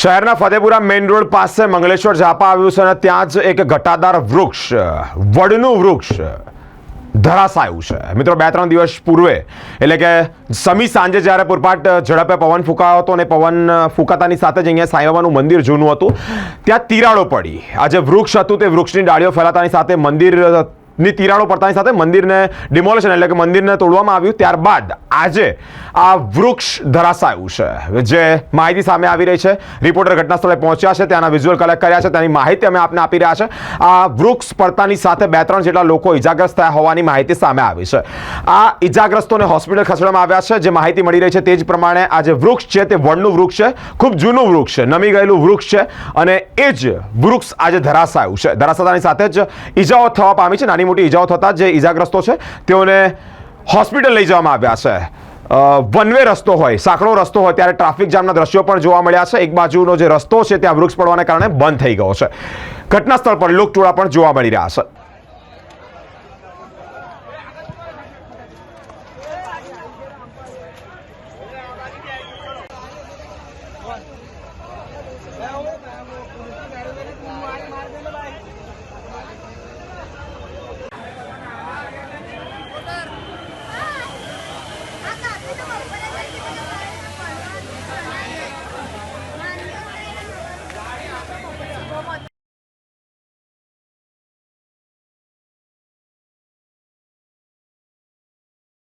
શહેરના Fatepura main road પાસે મંગલેશ્વર ઝાપા આવ્યું છે અને ત્યાં જ એક ઘટાદાર વૃક્ષ, વડનું વૃક્ષ ધરાશાયું છે. મિત્રો, બે ત્રણ દિવસ પૂર્વે, એટલે કે સમી સાંજે જ્યારે પૂરપાટ ઝડપે પવન ફૂંકાયો હતો અને પવન ફૂંકાતાની સાથે જ અહીંયા સાંઈબાબાનું મંદિર જૂનું હતું, ત્યાં તિરાડો પડી. આ જે વૃક્ષ હતું તે વૃક્ષની ડાળીઓ ફેલાતાની સાથે મંદિર ની તિરાડો પડતાની સાથે મંદિરને ડિમોલેશન એટલે કે મંદિરને તોડવામાં આવ્યું. ત્યારબાદ આજે આ વૃક્ષ ધરાશાયું છે. જે માહિતી સામે આવી રહી છે. રિપોર્ટર ઘટના સ્થળે પહોંચ્યા છે, ત્યાંના વિઝ્યુઅલ કલેક્ટ કર્યા છે, તેની માહિતી અમે આપને આપી રહ્યા છે. આ વૃક્ષ પડતાની સાથે બે ત્રણ જેટલા લોકો ઇજાગ્રસ્ત થયા હોવાની માહિતી સામે આવી છે. આ ઇજાગ્રસ્તોને હોસ્પિટલ ખસેડવામાં આવ્યા છે. જે માહિતી મળી રહી છે તે જ પ્રમાણે આ જે વૃક્ષ છે તે વડનું વૃક્ષ છે, ખૂબ જૂનું વૃક્ષ છે, નમી ગયેલું વૃક્ષ છે અને એ જ વૃક્ષ આજે ધરાશાયું છે. ધરાશાતાની સાથે જ ઈજાઓ થવા પામી છે. નાની નાની મોટી ઈજાઓ થતા જે ઈજાગ્રસ્તો છે, તેઓને હોસ્પિટલ લઈ જવામાં આવ્યા છે. વન વે રસ્તો હોય સાંકડો રસ્તો હોય, ત્યારે ટ્રાફિક જામના દ્રશ્યો પણ જોવા મળ્યા છે. એક બાજુનો જે રસ્તો છે, ત્યાં વૃક્ષ પડવાને કારણે બંધ થઈ ગયો છે. ઘટના સ્થળ પર લોકટોળા પણ જોવા મળી રહ્યા છે. One.